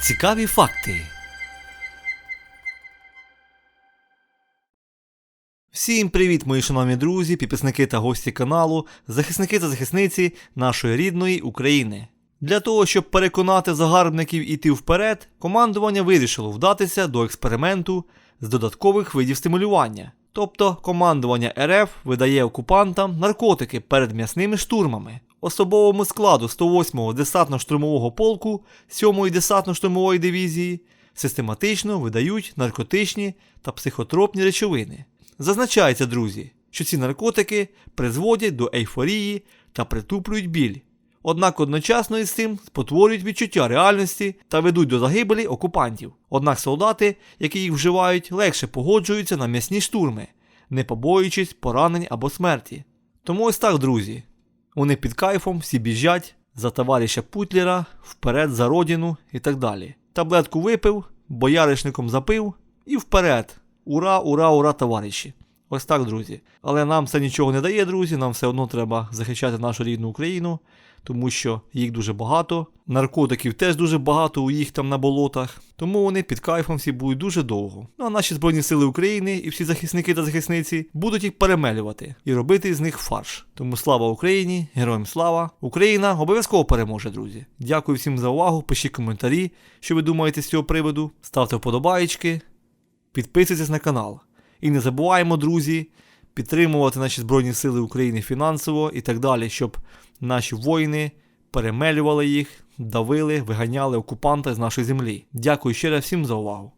Цікаві факти. Всім привіт, мої шановні друзі, підписники та гості каналу, захисники та захисниці нашої рідної України. Для того, щоб переконати загарбників іти вперед, командування вирішило вдатися до експерименту з додаткових видів стимулювання. Тобто командування РФ видає окупантам наркотики перед м'ясними штурмами. Особовому складу 108-го десантно-штурмового полку 7-ї десантно-штурмової дивізії систематично видають наркотичні та психотропні речовини. Зазначається, друзі, що ці наркотики призводять до ейфорії та притуплюють біль. Однак одночасно із цим спотворюють відчуття реальності та ведуть до загибелі окупантів. Однак солдати, які їх вживають, легше погоджуються на м'ясні штурми, не побоюючись поранень або смерті. Тому ось так, друзі. Вони під кайфом всі біжать за товариша Путлера, вперед за родину і так далі. Таблетку випив, бояришником запив і вперед. Ура, ура, ура, товариші! Ось так, друзі. Але нам це нічого не дає, друзі. Нам все одно треба захищати нашу рідну Україну, тому що їх дуже багато. Наркотиків теж дуже багато у їх там на болотах. Тому вони під кайфом всі будуть дуже довго. Ну а наші Збройні Сили України і всі захисники та захисниці будуть їх перемелювати і робити з них фарш. Тому слава Україні, героям слава! Україна обов'язково переможе, друзі. Дякую всім за увагу. Пишіть коментарі, що ви думаєте з цього приводу. Ставте вподобаєчки, підписуйтесь на канал. І не забуваємо, друзі, підтримувати наші Збройні Сили України фінансово і так далі, щоб наші воїни перемелювали їх, давили, виганяли окупанта з нашої землі. Дякую ще раз всім за увагу.